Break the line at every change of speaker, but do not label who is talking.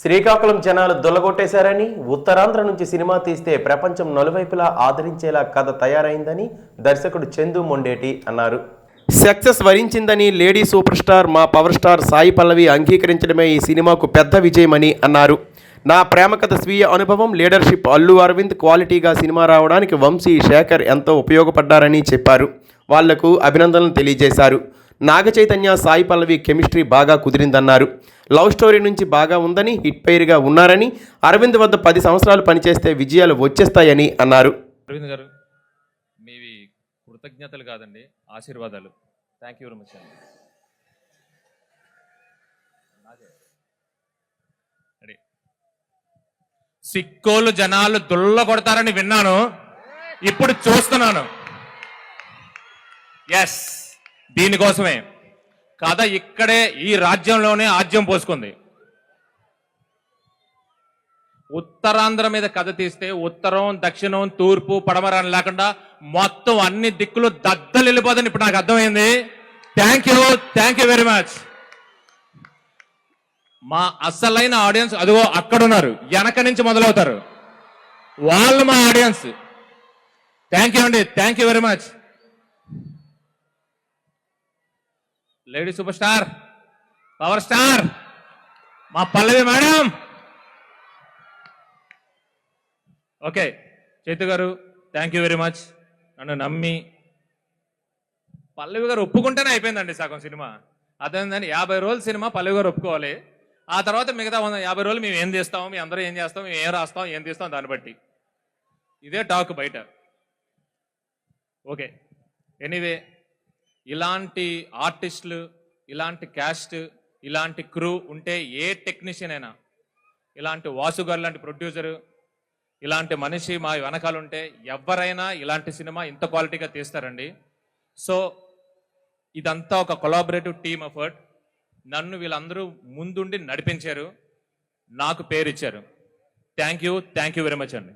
శ్రీకాకుళం జనాలు దొల్లగొట్టేశారని ఉత్తరాంధ్ర నుంచి సినిమా తీస్తే ప్రపంచం నలువైపులా ఆదరించేలా కథ తయారైందని దర్శకుడు చందు మొండేటి అన్నారు. సక్సెస్ వరించిందని లేడీ సూపర్ స్టార్ మా పవర్ స్టార్ సాయి పల్లవి అంగీకరించడమే ఈ సినిమాకు పెద్ద విజయమని అన్నారు. నా ప్రేమకథ స్వీయ అనుభవం లీడర్షిప్ అల్లు అరవింద్ క్వాలిటీగా సినిమా రావడానికి వంశీ శేఖర్ ఎంతో ఉపయోగపడ్డారని చెప్పారు. వాళ్ళకు అభినందనలు తెలియజేశారు. నాగ చైతన్య సాయి పల్లవి కెమిస్ట్రీ బాగా కుదిరిందన్నారు. లవ్ స్టోరీ నుంచి బాగా ఉందని హిట్ పేరుగా ఉన్నారని అరవింద్ వద్ద పది సంవత్సరాలు పనిచేస్తే విజయాలు వచ్చేస్తాయని అన్నారు.
అరవింద్ గారు మీవి కృతజ్ఞతలు కాదండి ఆశీర్వాదాలు. థ్యాంక్ యూ వెరీ మచ్ అండి. సిక్కోలు జనాలు దుల్ల కొడతారని విన్నాను ఇప్పుడు చూస్తున్నాను. ఎస్ దీనికోసమే. కథ ఇక్కడే ఈ రాజ్యంలోనే ఆజ్యం పోసుకుంది. ఉత్తరాంధ్ర మీద కథ తీస్తే ఉత్తరం దక్షిణం తూర్పు పడమర అని లేకుండా మొత్తం అన్ని దిక్కులు దద్దలు వెళ్ళిపోదని ఇప్పుడు నాకు అర్థమైంది. Thank you thank you very much మా అసలైన ఆడియన్స్ అదిగో అక్కడున్నారు. వెనక నుంచి మొదలవుతారు. వాళ్ళు మా ఆడియన్స్ థ్యాంక్ యూ అండి. Thank you very much lady super star power star మా పల్లవి మేడం. ఓకే చైతు గారు థ్యాంక్ యూ వెరీ మచ్ నన్ను నమ్మి. పల్లవి గారు ఒప్పుకుంటేనే అయిపోయిందండి సగం సినిమా. అదేంటండి యాభై రోజుల సినిమా పల్లవి గారు ఒప్పుకోవాలి. ఆ తర్వాత మిగతా వంద యాభై రోజులు మేము ఏం చేస్తాము మీ అందరూ ఏం చేస్తాం మేము ఏం రాస్తాం ఏం తీస్తాం దాన్ని బట్టి. ఇదే టాక్ బయట. ఓకే ఎనీవే ఇలాంటి ఆర్టిస్టులు ఇలాంటి క్యాస్ట్ ఇలాంటి క్రూ ఉంటే ఏ టెక్నీషియన్ అయినా ఇలాంటి వాసుగారు లాంటి ప్రొడ్యూసరు ఇలాంటి మనిషి మా వెనకాల ఉంటే ఎవరైనా ఇలాంటి సినిమా ఇంత క్వాలిటీగా తీస్తారండి. సో ఇదంతా ఒక కొలాబరేటివ్ టీమ్ ఎఫర్ట్ నన్ను వీళ్ళందరూ ముందుండి నడిపించారు. నాకు పేరు ఇచ్చారు. Thank you thank you very much అండి.